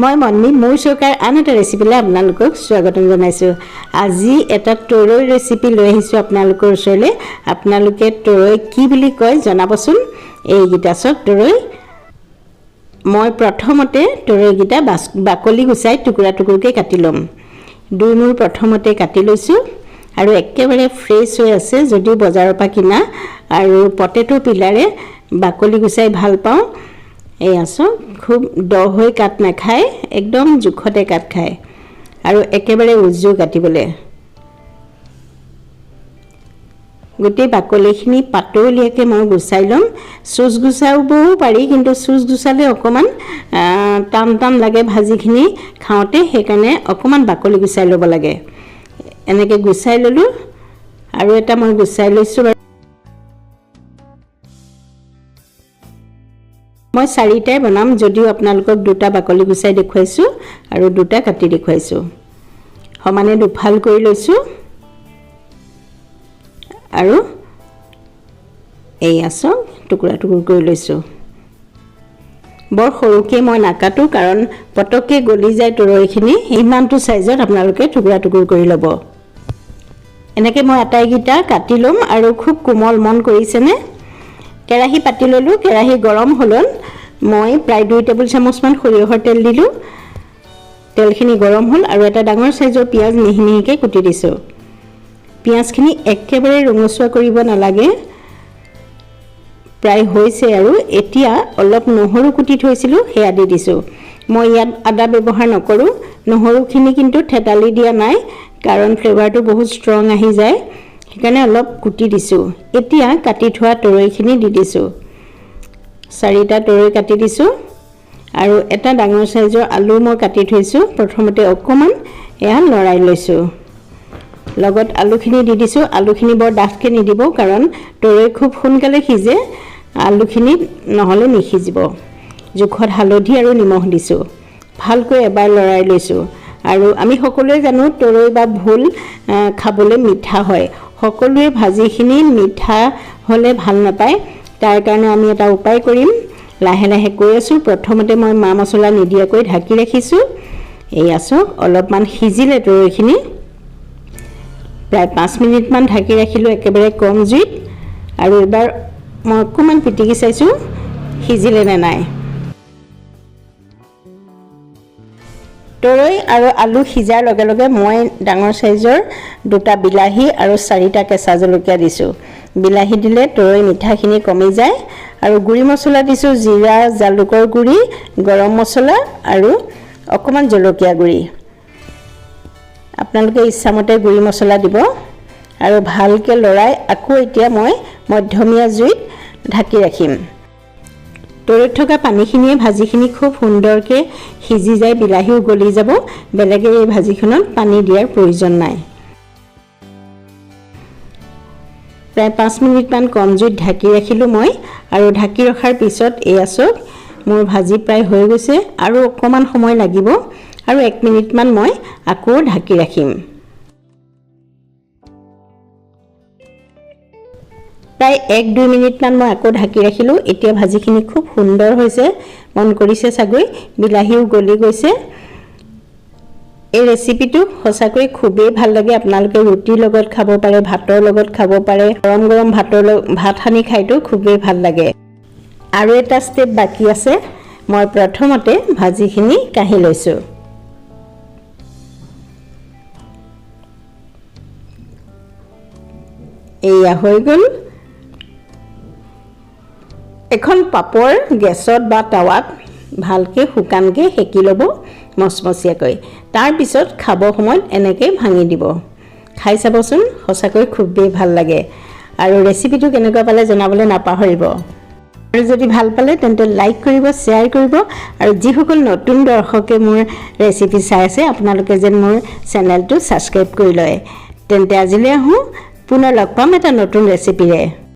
মই মন্মি মোৰ চৌকাৰ আন এটা ৰেচিপিলৈ আপোনালোকক স্বাগতম জনাইছোঁ। আজি এটা তৰৈ ৰেচিপি লৈ আহিছোঁ আপোনালোকৰ ওচৰলৈ। আপোনালোকে তৰৈ কি বুলি কয় জনাবচোন? এইকেইটা চাওক তৰৈ। মই প্ৰথমতে তৰৈকেইটা বাচ বাকলি গুচাই টুকুৰা টুকুৰকৈ কাটি ল'ম। দুই মূৰ প্ৰথমতে কাটি লৈছোঁ আৰু একেবাৰে ফ্ৰেছ হৈ আছে যদিও বজাৰৰ পৰা কিনা। আৰু পটেটো পিলাৰে বাকলি গুচাই ভাল পাওঁ। এয়া চাওক খুব দ হৈ কাট নাখায়, একদম জোখতে কাট খায়। আৰু একেবাৰে উজু কাটিবলৈ। গোটেই বাকলিখিনি পাতলীয়াকৈ মই গুচাই ল'ম। চুচ গুচাবও পাৰি, কিন্তু চুচ গুচালে অকণমান টান টান লাগে ভাজিখিনি খাওঁতে, সেইকাৰণে অকণমান বাকলি গুচাই ল'ব লাগে। এনেকৈ গুচাই ল'লোঁ, আৰু এটা মই গুচাই লৈছোঁ বাৰু। মই চাৰিটাই বনাম যদিও আপোনালোকক দুটা বাকলি গুচাই দেখুৱাইছোঁ আৰু দুটা কাটি দেখুৱাইছোঁ। সমানে দুফাল কৰি লৈছোঁ। আৰু এইয়া চাওক টুকুৰা টুকুৰ কৰি লৈছোঁ। বৰ সৰুকৈ মই নাকাটো কাৰণ পটককৈ গলি যায় তৰৈখিনি ইমানটো চাইজত আপোনালোকে টুকুৰা টুকুৰ কৰি ল'ব। এনেকৈ মই আটাইকেইটা কাটি ল'ম আৰু খুব কোমল মন কৰিছেনে? কেৰাহী পাতি ল'লোঁ কেৰাহী গৰম হ'লত মই প্ৰায় দুই টেবুল চামুচমান সৰিয়হৰ তেল দিলোঁ। তেলখিনি গৰম হ'ল আৰু এটা ডাঙৰ চাইজৰ পিঁয়াজ মিহি মিহিকৈ কুটি দিছোঁ। পিঁয়াজখিনি একেবাৰে ৰঙচুৱা কৰিব নালাগে। প্ৰায় হৈছে আৰু এতিয়া অলপ নহৰু কুটি থৈছিলোঁ সেয়া দি দিছোঁ। মই ইয়াত আদা ব্যৱহাৰ নকৰোঁ নহৰুখিনি কিন্তু থেতালি দিয়া নাই কাৰণ ফ্লেভাৰটো বহুত ষ্ট্ৰং আহি যায়। সেইকাৰণে অলপ কুটি দিছোঁ। এতিয়া কাটি থোৱা তৰৈখিনি দি দিছোঁ। চাৰিটা তৰৈ কাটি দিছোঁ। আৰু এটা ডাঙৰ চাইজৰ আলু মই কাটি থৈছোঁ প্ৰথমতে অকণমান এয়া লৰাই লৈছোঁ। লগত আলুখিনি দি দিছোঁ। আলুখিনি বৰ ডাঠকৈ নিদিব কাৰণ তৰৈ খুব সোনকালে সিজে। আলুখিনি নহ'লে নিসিজিব। জোখত হালধি আৰু নিমখ দিছোঁ। ভালকৈ এবাৰ লৰাই লৈছোঁ। আৰু আমি সকলোৱে জানো তৰৈ বা ভোল খাবলৈ মিঠা হয়। সকলোৱে ভাজিখিনি মিঠা হ'লে ভাল নাপায়। তাৰ কাৰণে আমি এটা উপায় কৰিম। লাহে লাহে কৈ আছোঁ। প্ৰথমতে মই মা মছলা নিদিয়াকৈ ঢাকি ৰাখিছোঁ। এয়া চাওক অলপমান সিজিলে তৰৈখিনি। প্ৰায় পাঁচ মিনিটমান ঢাকি ৰাখিলোঁ একেবাৰে কম জুইত। আৰু এবাৰ মই অকণমান পিটিকি চাইছোঁ সিজিলে নে নাই। তৰৈ আৰু আলু সিজাৰ লগে লগে মই ডাঙৰ চাইজৰ দুটা বিলাহী আৰু চাৰিটা কেঁচা জলকীয়া দিছোঁ। বিলাহী দিলে তৰৈ মিঠাখিনি কমি যায় আৰু গুড়ি মছলা দিছোঁ জিৰা জালুকৰ গুড়ি গৰম মছলা আৰু অকণমান জলকীয়া গুড়ি আপোনালোকে ইচ্ছামতে গুড়ি মছলা দিব আৰু ভালকৈ লৰাই আকৌ এতিয়া মই মধ্যমীয়া জুইত ঢাকি ৰাখিম। তৰৈত থকা পানীখিনিয়ে ভাজিখিনি খুব সুন্দৰকৈ সিজি যায় বিলাহীও গলি যাব। বেলেগে এই ভাজিখনত পানী দিয়াৰ প্ৰয়োজন নাই। প্ৰায় পাঁচ মিনিটমান কম জুইত ঢাকি ৰাখিলোঁ মই আৰু ঢাকি ৰখাৰ পিছত এয়া চাওক মোৰ ভাজি প্ৰায় হৈ গৈছে আৰু অকণমান সময় লাগিব আৰু এক মিনিটমান মই আকৌ ঢাকি ৰাখিম। প্ৰায় এক, দুই মিনিটমান মই আকৌ ঢাকি ৰাখিলোঁ। এতিয়া ভাজিখিনি খুব সুন্দৰ হৈছে। মন কৰিছে চাগৈ? বিলাহীও গলি গৈছে। এই ৰেচিপিটো সঁচাকৈ খুবেই ভালো লাগে। আপোনালোকে ৰুটিৰ লগত খাব পাৰে, ভাতৰ লগত খাব পাৰে। গৰম গৰম ভাতৰ ভাত সানি খাইতো খুবেই ভালো লাগে। আৰু এটা ষ্টেপ বাকী আছে। মই প্ৰথমতে ভাজিখিনি কাঢ়ি লৈছোঁ। এয়া হৈ গ'ল। এখন পাপৰ গেছত বা টাৱাত ভালকৈ শুকানকৈ সেকি ল'ব মচমচীয়াকৈ। তাৰপিছত খাব সময়ত এনেকৈ ভাঙি দিব। খাই চাবচোন সঁচাকৈ খুবেই ভাল লাগে। আৰু ৰেচিপিটো কেনেকুৱা পালে জনাবলৈ নাপাহৰিব। আৰু যদি ভাল পালে তেন্তে লাইক কৰিব শ্বেয়াৰ কৰিব। আৰু যিসকল নতুন দৰ্শকে মোৰ ৰেচিপি চাই আছে আপোনালোকে যেন মোৰ চেনেলটো ছাবস্ক্ৰাইব কৰি লয়। তেন্তে আজিলৈ আহোঁ। পুনৰ লগ পাম এটা নতুন ৰেচিপিৰে